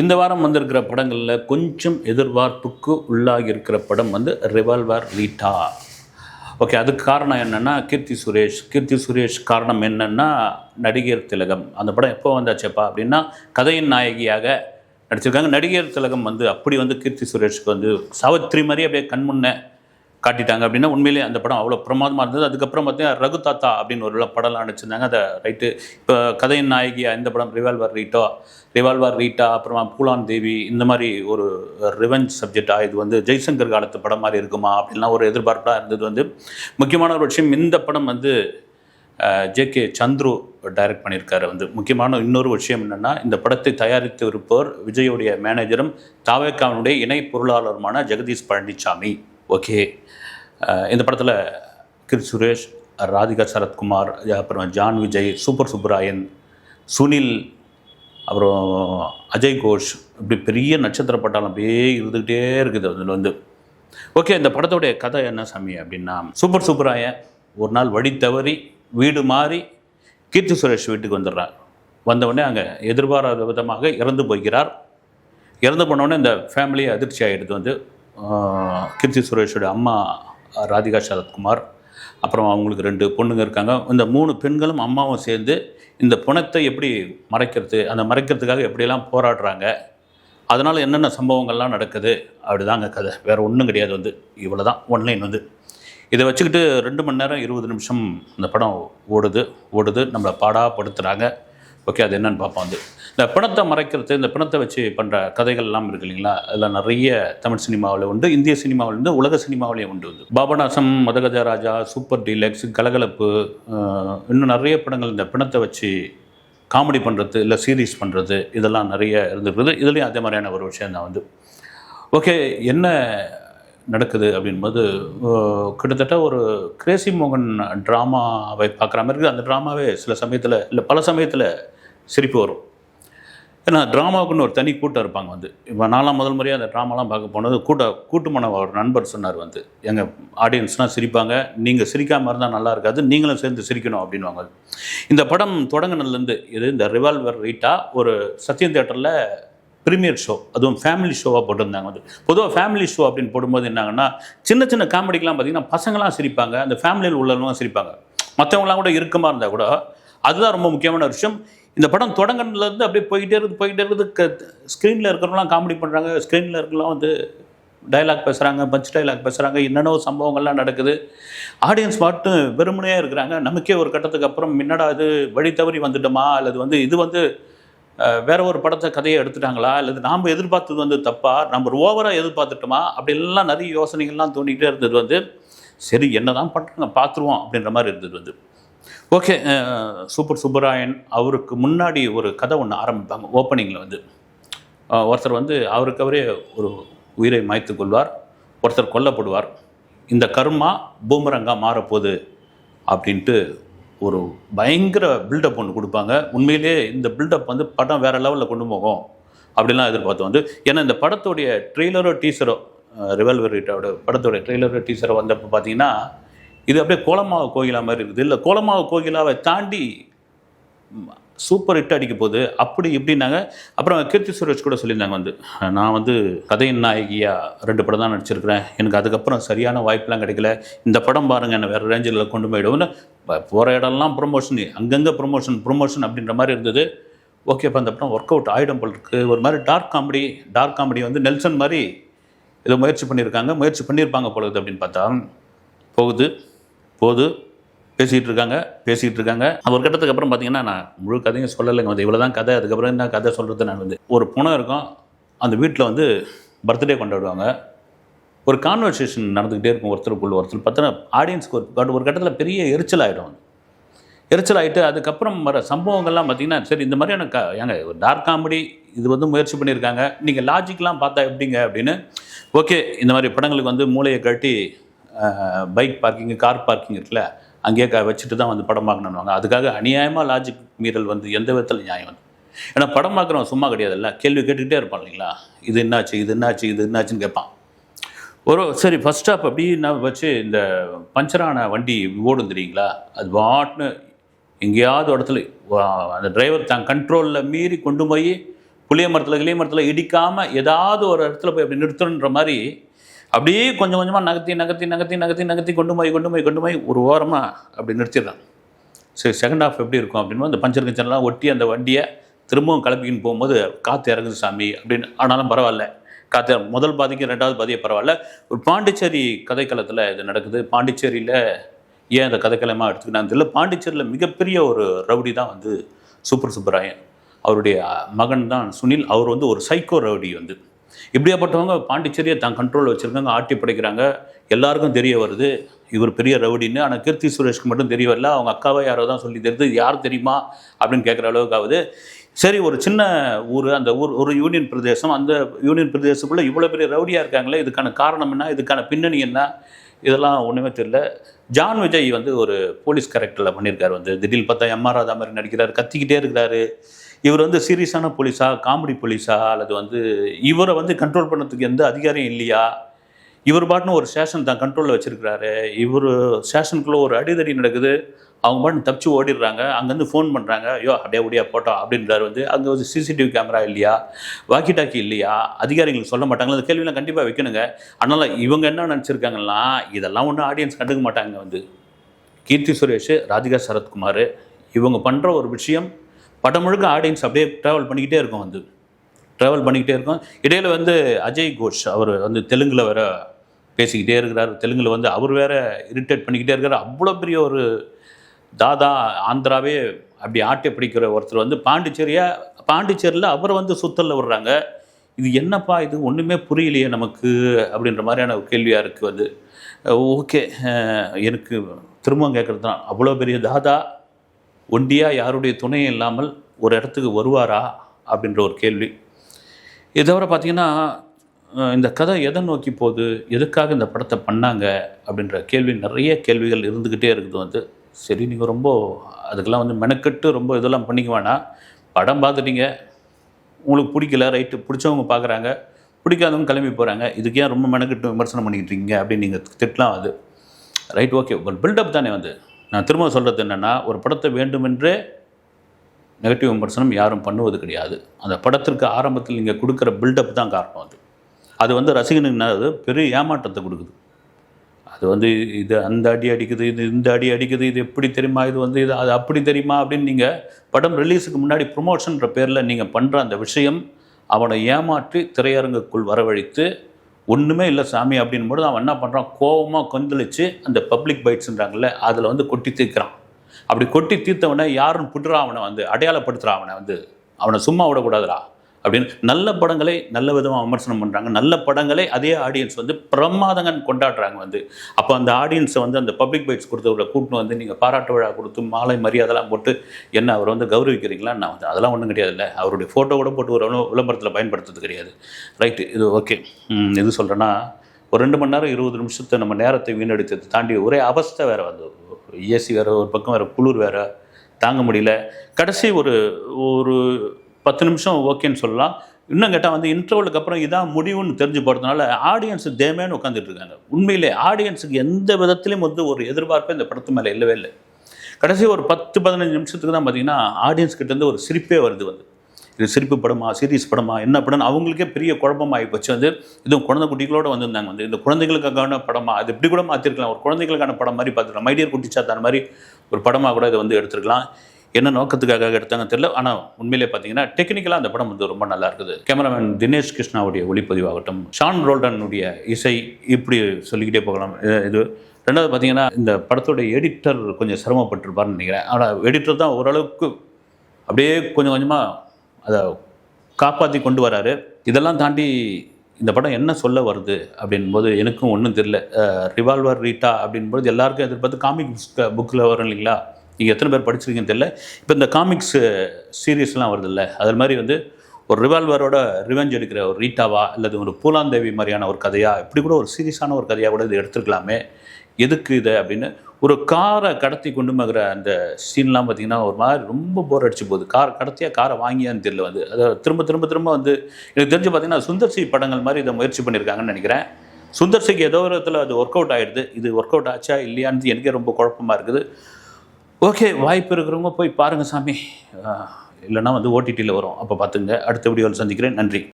இந்த வாரம் வந்திருக்கிற படங்களில் கொஞ்சம் எதிர்பார்ப்புக்கு உள்ளாகி இருக்கிற படம் வந்து ரிவால்வர் ரீட்டா ஓகே அதுக்கு காரணம் என்னென்னா கீர்த்தி சுரேஷ். கீர்த்தி சுரேஷ் காரணம் என்னென்னா நடிகர் திலகம். அந்த படம் எப்போ வந்தாச்சப்பா அப்படின்னா கதையின் நாயகியாக நடிச்சிருக்காங்க. நடிகர் திலகம் வந்து அப்படி வந்து கீர்த்தி சுரேஷ்க்கு வந்து சாவித்ரி மாதிரி அப்படியே கண்முன்ன காட்டிட்டாங்க அப்படின்னா உண்மையிலேயே அந்த படம் அவ்வளோ பிரமாதமாக இருந்தது. அதுக்கப்புறம் பார்த்தீங்கன்னா ரகு தாத்தா அப்படின்னு ஒரு படம்லாம் அனுப்பிச்சிருந்தாங்க அதை ரைட்டு. இப்போ கதையின் நாயகியா இந்த படம் ரிவால்வர் ரீட்டோ ரிவால்வர் ரீட்டா அப்புறமா பூலான் தேவி இந்த மாதிரி ஒரு ரிவெஞ்ச் சப்ஜெக்டாக இது வந்து ஜெய்சங்கர் காலத்து படம் மாதிரி இருக்குமா அப்படின்லாம் ஒரு எதிர்பார்ப்பாக இருந்தது வந்து. முக்கியமான ஒரு விஷயம் இந்த படம் வந்து ஜேகே சந்துரு டைரக்ட் பண்ணியிருக்காரு வந்து. முக்கியமான இன்னொரு விஷயம் என்னென்னா இந்த படத்தை தயாரித்து இருப்பவர் விஜயோடைய மேனேஜரும் தாவேக்காவினுடைய இணை பொருளாளருமான ஜெகதீஷ் பழனிசாமி ஓகே. இந்த படத்தில் கிர் சுரேஷ் ராதிகா சரத்குமார் அப்புறம் ஜான் விஜய் சூப்பர் சுப்பராயன் சுனில் அப்புறம் அஜய் கோஷ் இப்படி பெரிய நட்சத்திர பட்டாளம் அப்படியே இருந்துக்கிட்டே இருக்குது அதில் வந்து. ஓகே இந்த படத்தோடைய கதை என்ன சாமி அப்படின்னா சூப்பர் சூப்பராயன் ஒரு நாள் வழி தவறி வீடு மாறி கீர்த்தி சுரேஷ் வீட்டுக்கு வந்துடுறார். வந்தவுடனே அங்கே எதிர்பாராத விதமாக இறந்து போகிறார். இறந்து போனவுடனே இந்த ஃபேமிலியை அதிர்ச்சி ஆகிடுது வந்து கீர்த்தி சுரேஷோட அம்மா ராதிகா சரத்குமார். அப்புறம் அவங்களுக்கு ரெண்டு பொண்ணுங்க இருக்காங்க. இந்த மூணு பெண்களும் அம்மாவும் சேர்ந்து இந்த புணத்தை எப்படி மறைக்கிறது அந்த மறைக்கிறதுக்காக எப்படியெல்லாம் போராடுறாங்க அதனால் என்னென்ன சம்பவங்கள்லாம் நடக்குது அப்படிதாங்க கதை. வேறு ஒன்றும் கிடையாது வந்து. இவ்வளோ தான் ஒன்லைன் வந்து. இதை வச்சுக்கிட்டு ரெண்டு மணி நேரம் இருபது நிமிஷம் இந்த படம் ஓடுது. ஓடுது. நம்மளை பாடாப்படுத்துகிறாங்க ஓகே அது என்னன்னு பார்ப்போம் வந்து இந்த பிணத்தை மறைக்கிறது இந்த பிணத்தை வச்சு பண்ணுற கதைகள்லாம் இருக்கு இல்லைங்களா? அதில் நிறைய தமிழ் சினிமாவில் உண்டு இந்திய சினிமாவில் உண்டு உலக சினிமாவிலேயே உண்டு வந்து. பாபநாசம் மதகஜ ராஜா சூப்பர் டீலக்ஸ் கலகலப்பு இன்னும் நிறைய படங்கள் இந்த பிணத்தை வச்சு காமெடி பண்ணுறது இல்லை சீரீஸ் பண்ணுறது இதெல்லாம் நிறைய இருந்துருக்குது. இதுலேயும் அதே மாதிரியான ஒரு விஷயம் தான் வந்து. ஓகே என்ன நடக்குது அப்படின்போது கிட்டத்தட்ட ஒரு கிரேசி மோகன் ட்ராமாவை பார்க்குற மாதிரி இருக்குது அந்த ட்ராமாவே சில சமயத்தில் இல்லை பல சமயத்தில் சிரிப்பு வரும். ஏன்னா ட்ராமாவுக்குன்னு ஒரு தனி கூட்டம் இருப்பாங்க வந்து. இப்போ நாலாம் முதல் முறையாக அந்த ட்ராமாலாம் பார்க்க போனது கூட்ட கூட்டுமான ஒரு நண்பர் சொன்னார் வந்து. எங்கள் ஆடியன்ஸ்லாம் சிரிப்பாங்க நீங்கள் சிரிக்காமல் இருந்தால் நல்லா இருக்காது நீங்களும் சேர்ந்து சிரிக்கணும் அப்படின்வாங்க இந்த படம் தொடங்கினதுலேருந்து இது இந்த ரிவால்வர் ரீட்டா ஒரு சத்யம் தேட்டரில் ப்ரீமியர் ஷோ அதுவும் ஃபேமிலி ஷோவாக போட்டிருந்தாங்க வந்து. பொதுவாக ஃபேமிலி ஷோ அப்படின்னு போடும்போது என்னாங்கன்னா சின்ன சின்ன காமெடிக்கெலாம் பார்த்தீங்கன்னா பசங்களாம் சிரிப்பாங்க அந்த ஃபேமிலியில் உள்ளவங்களாம் சிரிப்பாங்க. மற்றவங்களாம் கூட இறுக்கமாக இருந்தால் கூட அதுதான் ரொம்ப முக்கியமான விஷயம். இந்த படம் தொடங்கினதுலேருந்து அப்படியே போய்கிட்டே இருக்குது போய்கிட்டே இருக்குது. க ஸ்க்ரீனில் இருக்கிறவங்களாம் காமெடி பண்ணுறாங்க ஸ்க்ரீனில் இருக்கலாம் வந்து டயலாக் பேசுகிறாங்க பஞ்ச் டயலாக் பேசுகிறாங்க என்னென்ன சம்பவங்கள்லாம் நடக்குது. ஆடியன்ஸ் மட்டும் வெறுமனையாக இருக்கிறாங்க. நமக்கே ஒரு கட்டத்துக்கு அப்புறம் முன்னடா இது வழி தவறி வந்துட்டோமா? அல்லது வந்து இது வந்து வேற ஒரு படத்தை கதையை எடுத்துட்டாங்களா? அல்லது நாம் எதிர்பார்த்தது வந்து தப்பா? நம்ம ஓவராக எதிர்பார்த்துட்டோமா? அப்படிலாம் நிறைய யோசனைகள்லாம் தோண்டிகிட்டே இருந்தது வந்து சரி என்ன தான் பண்ணுறாங்க பார்த்துருவோம் அப்படின்ற மாதிரி இருந்தது வந்து. ஓகே uh, சூப்பர் சுப்பராயன் அவருக்கு முன்னாடி ஒரு கதை ஒன்று ஆரம்பிப்பாங்க ஓப்பனிங்கில் வந்து. ஒருத்தர் வந்து அவருக்கு அவரே ஒரு உயிரை மாய்த்து கொள்வார் ஒருத்தர் கொல்லப்படுவார். இந்த கர்மா பூமரங்கா மாறப்போகுது அப்படின்ட்டு ஒரு பயங்கர பில்டப் ஒன்று கொடுப்பாங்க. உண்மையிலேயே இந்த பில்டப் வந்து படம் வேறு லெவலில் கொண்டு போகும் அப்படிலாம் எதிர்பார்த்தோம். வந்து ஏன்னா இந்த படத்துடைய ட்ரெய்லரோ டீசரோ ரிவல்வர் ரீட்டோட ட்ரெய்லரோ டீசரோ வந்தப்போ பார்த்தீங்கன்னா இது அப்படியே கோலமாவு கோகிலா மாதிரி இருக்குது. இல்லை கோலமாவு கோகிலாவை தாண்டி சூப்பர் ஹிட் அடிக்க போகுது. அப்படி இப்படின்னாங்க. அப்புறம் கீர்த்தி சுரேஷ் கூட சொல்லியிருந்தாங்க வந்து நான் வந்து கதையின் நாயகியாக ரெண்டு படம் தான் நடிச்சிருக்கிறேன். எனக்கு அதுக்கப்புறம் சரியான வாய்ப்பெலாம் கிடைக்கல. இந்த படம் பாருங்கள் என்னை வேறு ரேஞ்சில் கொண்டு போயிடுவோம்னு போகிற இடம்லாம் ப்ரொமோஷன் அங்கங்கே ப்ரொமோஷன் ப்ரொமோஷன் அப்படின்ற மாதிரி இருந்தது. ஓகே இப்போ அந்த படம் ஒர்க் அவுட் ஆகிடும் போல் இருக்குது ஒரு மாதிரி டார்க் காமெடி டார்க் காமெடி வந்து நெல்சன் மாதிரி ஏதோ முயற்சி பண்ணியிருக்காங்க. முயற்சி பண்ணியிருப்பாங்க போல இருக்குது அப்படின்னு பார்த்தா போகுது. போது பேசிகிட்டு இருக்காங்க பேசிகிட்டு இருக்காங்க ஒரு கட்டத்துக்கு அப்புறம் பார்த்தீங்கன்னா நான் முழு கதையும் சொல்லலைங்க. வந்து இவ்வளோ தான் கதை அதுக்கப்புறம் என்ன கதை சொல்கிறது நான் வந்து ஒரு புணம் இருக்கும். அந்த வீட்டில் வந்து பர்த்டே கொண்டாடுவாங்க. ஒரு கான்வர்சேஷன் நடந்துக்கிட்டே இருக்கும் ஒருத்தருக்குள்ள ஒருத்தர். பார்த்தோன்னா ஆடியன்ஸ்க்கு ஒரு பட் ஒரு கட்டத்தில் பெரிய எரிச்சல் ஆகிடும் எரிச்சல் ஆகிட்டு அதுக்கப்புறம் வர சம்பவங்கள்லாம் பார்த்தீங்கன்னா சரி இந்த மாதிரியான க ஏங்க ஒரு டார்க் காமெடி இது வந்து முயற்சி பண்ணியிருக்காங்க. நீங்கள் லாஜிக்லாம் பார்த்தா எப்படிங்க? அப்படின்னு ஓகே இந்த மாதிரி படங்களுக்கு வந்து மூளையை கட்டி பைக் பார்க்கிங் கார் பார்க்கிங் இருக்குல்ல அங்கேயே க வச்சுட்டு தான் வந்து படம் பார்க்கணுன்னுவாங்க அதுக்காக அநியாயமாக லாஜிக் மீறல் வந்து எந்த விதத்தில் நியாயம் வந்து ஏன்னா படம் பார்க்குறவன் சும்மா கிடையாதுல்ல. கேள்வி கேட்டுக்கிட்டே இருப்பான் இல்லைங்களா? இது என்னாச்சு இது என்னாச்சு இது என்னாச்சுன்னு கேட்பான். ஒரு சரி ஃபஸ்ட் ஸ்டாப் அப்படி நான் வச்சு இந்த பஞ்சரான வண்டி ஓடும் தெரியுங்களா? அது வாட்னு எங்கேயாவது இடத்துல அந்த டிரைவர் தான் கண்ட்ரோலில் மீறி கொண்டு போய் புளிய மரத்தில் கிளிய மரத்தில் இடிக்காமல் ஏதாவது ஒரு இடத்துல போய் அப்படி நிறுத்தணுன்ற மாதிரி அப்படியே கொஞ்சம் கொஞ்சமாக நகர்த்தி நகர்த்தி நகர்த்தி நகர்த்தி நகர்த்தி கொண்டு போய் கொண்டு போய் கொண்டு போய் ஒரு ஓரமாக அப்படி நிறுத்திடுறான் சரி செகண்ட் ஹாஃப் எப்படி இருக்கும் அப்படின்னு அந்த பஞ்சர் கஞ்சன்லாம் ஒட்டி அந்த வண்டியை திரும்பவும் கிளப்பிக்கின்னு போகும்போது காற்று இறங்குது சாமி அப்படின்னு. ஆனாலும் பரவாயில்ல. காற்று முதல் பாதிக்கு ரெண்டாவது பாதியே பரவாயில்ல. ஒரு பாண்டிச்சேரி கதைக்களத்தில் இது நடக்குது. பாண்டிச்சேரியில் ஏன் அந்த கதைக்களமாக எடுத்துக்கிட்டாங்க தெரியல. பாண்டிச்சேரியில் மிகப்பெரிய ஒரு ரவுடி தான் வந்து சூப்பர் சுப்பராயன் அவருடைய மகன் தான் சுனில். அவர் வந்து ஒரு சைக்கோ ரவுடி வந்து. இப்படியாப்பட்டவங்க பாண்டிச்சேரியை தான் கண்ட்ரோல் வச்சுருக்காங்க ஆட்டி படைக்கிறாங்க. எல்லாருக்கும் தெரிய வருது. இவர் பெரிய ரவுடின்னு ஆனால் கீர்த்தி சுரேஷ்க்கு மட்டும் தெரிய வரல. அவங்க அக்காவை யாரோ தான் சொல்லி தெரியுது. யார் தெரியுமா? அப்படின்னு கேட்குற அளவுக்கு ஆகுது. சரி ஒரு சின்ன ஊர் அந்த ஊர் ஒரு யூனியன் பிரதேசம் அந்த யூனியன் பிரதேசத்துக்குள்ளே இவ்வளோ பெரிய ரவுடியாக இருக்காங்களே இதுக்கான காரணம் என்ன? இதுக்கான பின்னணி என்ன? இதெல்லாம் ஒன்றுமே தெரியல. ஜான் விஜய் வந்து ஒரு போலீஸ் கேரக்டரில் பண்ணியிருக்காரு வந்து. திடீர்னு பார்த்தா எம்ஆர் ராதா மாதிரி நடிக்கிறாரு கத்திக்கிட்டே இருக்கிறாரு. இவர் வந்து சீரியஸான போலீஸா காமெடி போலீஸா அல்லது வந்து இவரை வந்து கண்ட்ரோல் பண்ணுறதுக்கு எந்த அதிகாரியும் இல்லையா? இவர் பாட்டுன்னு ஒரு ஸ்டேஷன் தான் கண்ட்ரோலில் வச்சுருக்கிறாரு. இவர் ஸ்டேஷனுக்குள்ளே ஒரு அடிதடி நடக்குது. அவங்க பாட்டு தப்பிச்சு ஓடிடுறாங்க. அங்கேருந்து ஃபோன் பண்ணுறாங்க ஐயோ அப்படியே ஓடியா போட்டோம் அப்படின்றாரு வந்து அங்கே வந்து சிசிடிவி கேமரா இல்லையா? வாக்கி டாக்கி இல்லையா? அதிகாரிகளுக்கு சொல்ல மாட்டாங்களா? அந்த கேள்வியெல்லாம் கண்டிப்பாக வைக்கணுங்க. அதனால் இவங்க என்ன நினச்சிருக்காங்கன்னா இதெல்லாம் ஒன்றும் ஆடியன்ஸ் கண்டுக்க மாட்டாங்க வந்து. கீர்த்தி சுரேஷ் ராதிகா சரத்குமார் இவங்க பண்ணுற ஒரு விஷயம் படம் முழுக்க ஆடியன்ஸ் அப்படியே ட்ராவல் பண்ணிக்கிட்டே இருக்கும் வந்து. ட்ராவல் பண்ணிக்கிட்டே இருக்கும். இடையில வந்து அஜய் கோஷ் அவர் வந்து தெலுங்கில் வேற பேசிக்கிட்டே இருக்கிறார். தெலுங்கில் வந்து அவர் வேற இரிட்டேட் பண்ணிக்கிட்டே இருக்கிறார் அவ்வளோ பெரிய ஒரு தாதா ஆந்திராவே அப்படி ஆட்டை பிடிக்கிற ஒருத்தர் வந்து பாண்டிச்சேரியா பாண்டிச்சேரியில் அவரை வந்து சுத்தலில் விடுறாங்க. இது என்னப்பா இது? ஒன்றுமே புரியலையே நமக்கு அப்படின்ற மாதிரியான ஒரு கேள்வியாக இருக்குது வந்து. ஓகே. எனக்கு திரும்பவும் கேட்குறது தான் அவ்வளோ பெரிய தாதா. ஒண்டியாக யாருடைய துணையும் இல்லாமல் ஒரு இடத்துக்கு வருவாரா அப்படின்ற ஒரு கேள்வி. இதை தவிர பார்த்தீங்கன்னா இந்த கதை எதை நோக்கி போகுது? எதுக்காக இந்த படத்தை பண்ணாங்க? அப்படின்ற கேள்வி நிறைய கேள்விகள் இருந்துக்கிட்டே இருக்குது வந்து. சரி நீங்கள் ரொம்ப அதுக்கெல்லாம் வந்து மெனக்கெட்டு ரொம்ப இதெல்லாம் பண்ணிக்க வேணாம். படம் பார்த்துட்டீங்க. உங்களுக்கு பிடிக்கல ரைட்டு. பிடிச்சவங்க பார்க்குறாங்க. பிடிக்காதவங்க கிளம்பி போகிறாங்க இதுக்கு ஏன் ரொம்ப மெனக்கெட்டு விமர்சனம் பண்ணிக்கிட்டு இருக்கீங்க அப்படின்னு நீங்கள் திட்டலாம் அது. Right okay. பில்டப் தானே வந்து. நான் திரும்ப சொல்கிறது என்னென்னா ஒரு படத்தை வேண்டுமென்றே நெகட்டிவ் விமர்சனம் யாரும் பண்ணுவது கிடையாது. அந்த படத்திற்கு ஆரம்பத்தில் நீங்கள் கொடுக்குற பில்டப் தான் காரணம் அது. அது வந்து ரசிகனுக்கு என்னது பெரிய ஏமாற்றத்தை கொடுக்குது. அது வந்து இது அந்த அடி அடிக்குது இது இந்த அடி அடிக்குது இது எப்படி தெரியுமா இது வந்து இது அது அப்படி தெரியுமா அப்படின்னு நீங்கள் படம் ரிலீஸுக்கு முன்னாடி ப்ரொமோஷன்ற பேரில் நீங்கள் பண்ணுற அந்த விஷயம் அவனை ஏமாற்றி திரையரங்குக்குள் வரவழைத்து ஒன்றுமே இல்லை சாமி அப்படின் போது அவன் என்ன பண்ணுறான் கோவமாக கொந்தளிச்சு அந்த பப்ளிக் பைட்ஸ்ன்றாங்கல்ல அதில் வந்து கொட்டி தீர்க்கிறான். அப்படி கொட்டி தீர்த்தவனை யாருன்னு புடுறா அவனை வந்து அடையாளப்படுத்துகிறான் அவனை வந்து. அவனை சும்மா விடக்கூடாதுடா. அப்படின்னு நல்ல படங்களை நல்ல விதமாக விமர்சனம் பண்ணுறாங்க நல்ல படங்களை அதே ஆடியன்ஸ் வந்து பிரமாதங்கன் கொண்டாடுறாங்க வந்து. அப்போ அந்த ஆடியன்ஸை வந்து அந்த பப்ளிக் பைட்ஸ் கொடுத்தவரை கூட்டின்னு வந்து நீங்கள் பாராட்டு விழா கொடுத்து மாலை மரியாதைலாம் போட்டு என்ன அவரை வந்து கௌரவிக்கிறீங்களா? நான் வந்து அதெல்லாம் ஒன்றும் கிடையாதுல்ல. அவருடைய ஃபோட்டோ கூட போட்டு ஒரு விளம்பரத்தில் பயன்படுத்துறது கிடையாது. ரைட்டு இது ஓகே எது சொல்கிறேன்னா ஒரு ரெண்டு மணி நேரம் இருபது நிமிஷத்தை நம்ம நேரத்தை வீணடித்ததை தாண்டி ஒரே அவஸ்தை வேறு வந்து. ஏசி வேறு ஒரு பக்கம் வேறு குளிர் வேறு தாங்க முடியல. கடைசி ஒரு ஒரு பத்து நிமிஷம் ஓகேன்னு சொல்லலாம். இன்னும் கேட்டால் வந்து இன்டர்வலுக்கு அப்புறம் இதான் முடிவுன்னு தெரிஞ்சு போகிறதுனால ஆடியன்ஸ் தேமேன்னு உட்காந்துட்டு இருக்காங்க. உண்மையிலே ஆடியன்ஸுக்கு எந்த விதத்துலையும் வந்து ஒரு எதிர்பார்ப்பு இந்த படத்து மேலே இல்லவே இல்லை. கடைசி ஒரு பத்து பதினஞ்சு நிமிஷத்துக்கு தான் பார்த்தீங்கன்னா ஆடியன்ஸ் கிட்டேருந்து ஒரு சிரிப்பே வருது வந்து. இது சிரிப்பு படமா சீரியஸ் படமா என்ன படம் அவங்களுக்கே பெரிய குழப்பமாகி போச்சு வந்து. இதுவும் குழந்தை குட்டிகளோட வந்திருந்தாங்க வந்து. இந்த குழந்தைகளுக்கான படமா அது இப்படி கூட மாற்றிருக்கலாம் ஒரு குழந்தைகளுக்கான படம் மாதிரி பார்த்துக்கலாம் மைடியர் குட்டிச்சாத்தான மாதிரி ஒரு படமாக கூட இதை வந்து எடுத்துருக்கலாம். என்ன நோக்கத்துக்காக எடுத்தாங்க தெரியல. ஆனால் உண்மையிலே பார்த்தீங்கன்னா டெக்னிக்கலாக அந்த படம் வந்து ரொம்ப நல்லா இருக்குது. கேமராமேன் தினேஷ் கிருஷ்ணாவுடைய ஒளிப்பதிவாகட்டும் ஷான் ரோல்டனுடைய இசை இப்படி சொல்லிக்கிட்டே போகலாம். இது- ரெண்டாவது பார்த்தீங்கன்னா இந்த படத்தோட எடிட்டர் கொஞ்சம் சிரமப்பட்டிருப்பார்னு நினைக்கிறேன். ஆனால் எடிட்டர் தான் ஓரளவுக்கு அப்படியே கொஞ்சம் கொஞ்சமாக அதை காப்பாற்றி கொண்டு வராரு. இதெல்லாம் தாண்டி இந்த படம் என்ன சொல்ல வருது அப்படின்போது எனக்கும் ஒன்றும் தெரியல. ரிவால்வர் ரீட்டா அப்படின்போது எல்லாருக்கும் எதிர்பார்த்து காமிக் புக்கில் வரும் இல்லைங்களா? நீங்கள் எத்தனை பேர் படிச்சிருக்கீங்கன்னு தெரியல. இப்போ இந்த காமிக்ஸ் சீரியஸ்லாம் வருது இல்லை அது மாதிரி வந்து ஒரு ரிவால்வரோட ரிவெஞ்ச் எடுக்கிற ஒரு ரீட்டாவா அல்லது ஒரு பூலாந்தேவி மாதிரியான ஒரு கதையாக இப்படி கூட ஒரு சீரியஸான ஒரு கதையாக கூட இது எடுத்துருக்கலாமே. எதுக்கு இது அப்படின்னு ஒரு காரை கடத்தி கொண்டு போகிற அந்த சீன்லாம் பார்த்தீங்கன்னா ஒரு மாதிரி ரொம்ப போர் அடிச்சு போகுது. கார் கடத்தியாக காரை வாங்கியான்னு தெரியல வந்து. அதை திரும்ப திரும்ப திரும்ப வந்து எனக்கு தெரிஞ்சு பார்த்தீங்கன்னா சுந்தர்சி படங்கள் மாதிரி இதை முயற்சி பண்ணியிருக்காங்கன்னு நினைக்கிறேன். சுந்தர்சிக்கு ஏதோ விதத்தில் அது ஒர்க் அவுட் ஆகிடுது இது ஒர்க் அவுட் ஆச்சா இல்லையான்னு எனக்கே ரொம்ப குழப்பமாக இருக்குது. ஓகே வாய்ப்பு இருக்கிறவங்க போய் பாருங்கள் சாமி. இல்லைன்னா வந்து ஓடிடியில் வரும். அப்போ பார்த்துங்க. அடுத்த வீடியோவில் சந்திக்கிறேன். நன்றி.